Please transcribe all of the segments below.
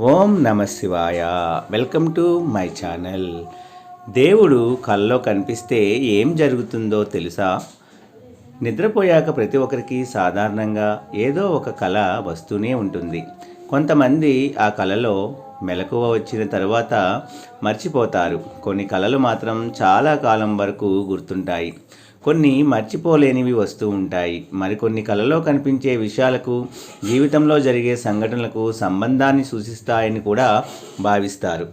ఓం నమ శివాయ. Welcome to my channel. దేవుడు కల్లో కనిపిస్తే ఏం జరుగుతుందో తెలుసా? నిద్రపోయాక ప్రతి ఒక్కరికి సాధారణంగా ఏదో ఒక కళ వస్తూనే ఉంటుంది. కొంతమంది ఆ కళలో మెలకువ వచ్చిన తర్వాత మర్చిపోతారు. కొన్ని కళలు మాత్రం చాలా కాలం వరకు గుర్తుంటాయి. కొన్ని మర్చిపోలేనివి వస్తూ ఉంటాయి. మరికొన్ని కళలో కనిపించే విషయాలకు జీవితంలో జరిగే సంఘటనలకు సంబంధాన్ని సూచిస్తాయని కూడా భావిస్తారు.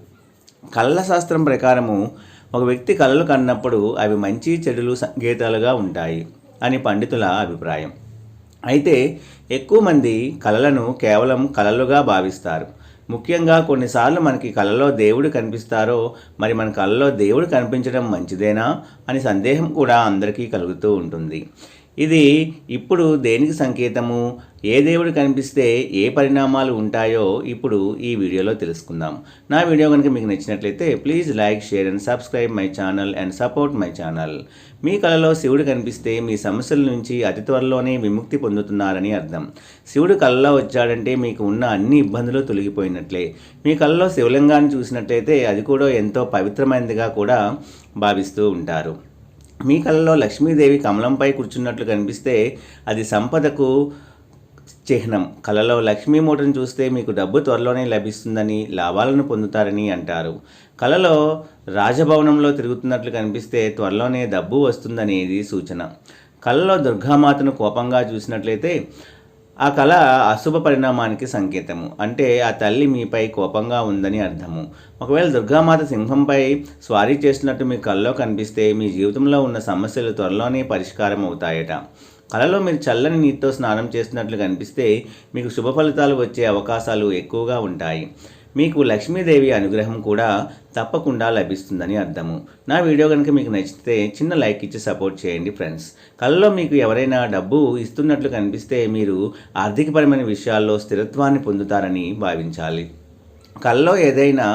కళల శాస్త్రం ప్రకారము ఒక వ్యక్తి కళలు కన్నప్పుడు అవి మంచి చెడులు సంకేతాలుగా ఉంటాయి అని పండితుల అభిప్రాయం. అయితే ఎక్కువ మంది కళలను కేవలం కళలుగా భావిస్తారు. ముఖ్యంగా కొన్నిసార్లు మనకి కళలో దేవుడు కనిపిస్తారో మరి మన కళలో దేవుడు కనిపించడం మంచిదేనా అని సందేహం కూడా అందరికీ కలుగుతూ ఉంటుంది. ఇది ఇప్పుడు దేనికి సంకేతము? ఏ దేవుడు కనిపిస్తే ఏ పరిణామాలు ఉంటాయో ఇప్పుడు ఈ వీడియోలో తెలుసుకుందాం. నా వీడియో కనుక మీకు నచ్చినట్లయితే please like share and subscribe my channel and support my channel. మీ కళలో శివుడు కనిపిస్తే మీ సమస్యల నుంచి అతి త్వరలోనే విముక్తి పొందుతున్నారని అర్థం. శివుడు కళలో వచ్చాడంటే మీకు ఉన్న అన్ని ఇబ్బందులు తొలగిపోయినట్లే. మీ కళలో శివలింగాన్ని చూసినట్లయితే అది కూడా ఎంతో పవిత్రమైనదిగా కూడా భావిస్తూ ఉంటారు. మీ కళలో లక్ష్మీదేవి కమలంపై కూర్చున్నట్లు కనిపిస్తే అది సంపదకు చిహ్నం. కళలో లక్ష్మీ మూటను చూస్తే మీకు డబ్బు త్వరలోనే లభిస్తుందని లాభాలను పొందుతారని అంటారు. కళలో రాజభవనంలో తిరుగుతున్నట్లు కనిపిస్తే త్వరలోనే డబ్బు వస్తుందనేది సూచన. కళలో దుర్గామాతను కోపంగా చూసినట్లయితే ఆ కళ అశుభ పరిణామానికి సంకేతము. అంటే ఆ తల్లి మీపై కోపంగా ఉందని అర్థము. ఒకవేళ దుర్గామాత సింహంపై స్వారీ చేస్తున్నట్టు మీ కళ్ళలో కనిపిస్తే మీ జీవితంలో ఉన్న సమస్యలు త్వరలోనే పరిష్కారం అవుతాయట. కళలో మీరు చల్లని నీటితో స్నానం చేస్తున్నట్లు కనిపిస్తే మీకు శుభ ఫలితాలు వచ్చే అవకాశాలు ఎక్కువగా ఉంటాయి. మీకు లక్ష్మీదేవి అనుగ్రహం కూడా తప్పకుండా లభిస్తుందని అర్థము. నా వీడియో కనుక మీకు నచ్చితే చిన్న లైక్ ఇచ్చి సపోర్ట్ చేయండి ఫ్రెండ్స్. కళ్ళలో మీకు ఎవరైనా డబ్బు ఇస్తున్నట్లు కనిపిస్తే మీరు ఆర్థికపరమైన విషయాల్లో స్థిరత్వాన్ని పొందుతారని భావించాలి. కళ్ళలో ఏదైనా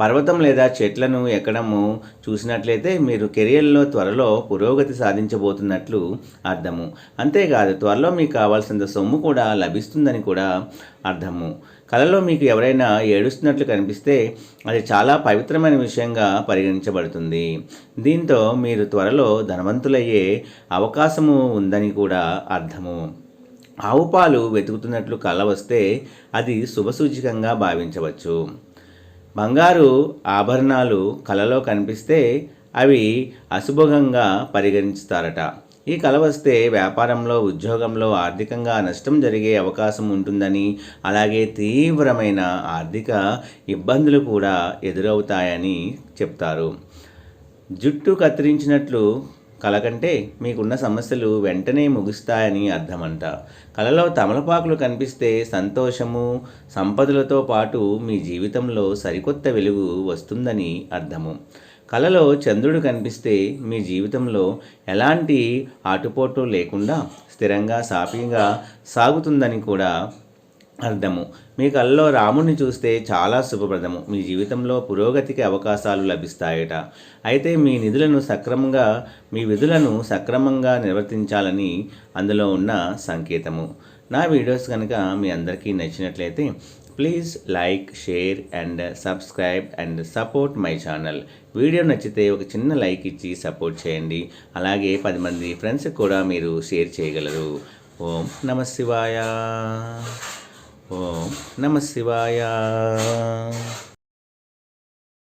పర్వతం లేదా చెట్లను ఎక్కడము చూసినట్లయితే మీరు కెరియర్లో త్వరలో పురోగతి సాధించబోతున్నట్లు అర్థము. అంతేకాదు త్వరలో మీకు కావాల్సినంత సొమ్ము కూడా లభిస్తుందని కూడా అర్థము. కళలో మీకు ఎవరైనా ఏడుస్తున్నట్లు కనిపిస్తే అది చాలా పవిత్రమైన విషయంగా పరిగణించబడుతుంది. దీంతో మీరు త్వరలో ధనవంతులయ్యే అవకాశము ఉందని కూడా అర్థము. ఆవు పాలు వెతుకుతున్నట్లు కళ వస్తే అది శుభసూచికంగా భావించవచ్చు. బంగారు ఆభరణాలు కలలో కనిపిస్తే అవి అశుభంగా పరిగణిస్తారట. ఈ కళ వస్తే వ్యాపారంలో ఉద్యోగంలో ఆర్థికంగా నష్టం జరిగే అవకాశం ఉంటుందని అలాగే తీవ్రమైన ఆర్థిక ఇబ్బందులు కూడా ఎదురవుతాయని చెప్తారు. జుట్టు కత్తిరించినట్లు కళ కంటే మీకున్న సమస్యలు వెంటనే ముగుస్తాయని అర్థమంట. కలలో తమలపాకులు కనిపిస్తే సంతోషము సంపదలతో పాటు మీ జీవితంలో సరికొత్త వెలుగు వస్తుందని అర్థము. కలలో చంద్రుడు కనిపిస్తే మీ జీవితంలో ఎలాంటి ఆటుపోటు లేకుండా స్థిరంగా సాఫీగా సాగుతుందని కూడా అర్థము. మీ కళ్ళలో రాముణ్ణి చూస్తే చాలా శుభప్రదము. మీ జీవితంలో పురోగతికి అవకాశాలు లభిస్తాయట. అయితే మీ నిధులను సక్రమంగా మీ విధులను సక్రమంగా నిర్వర్తించాలని అందులో ఉన్న సంకేతము. నా వీడియోస్ కనుక మీ అందరికీ నచ్చినట్లయితే please like share and subscribe and support my channel. Video నచ్చితే ఒక చిన్న లైక్ ఇచ్చి సపోర్ట్ చేయండి. అలాగే పది మంది ఫ్రెండ్స్కి కూడా మీరు షేర్ చేయగలరు. ఓం నమ శివాయ. ఓం నమ శివాయ.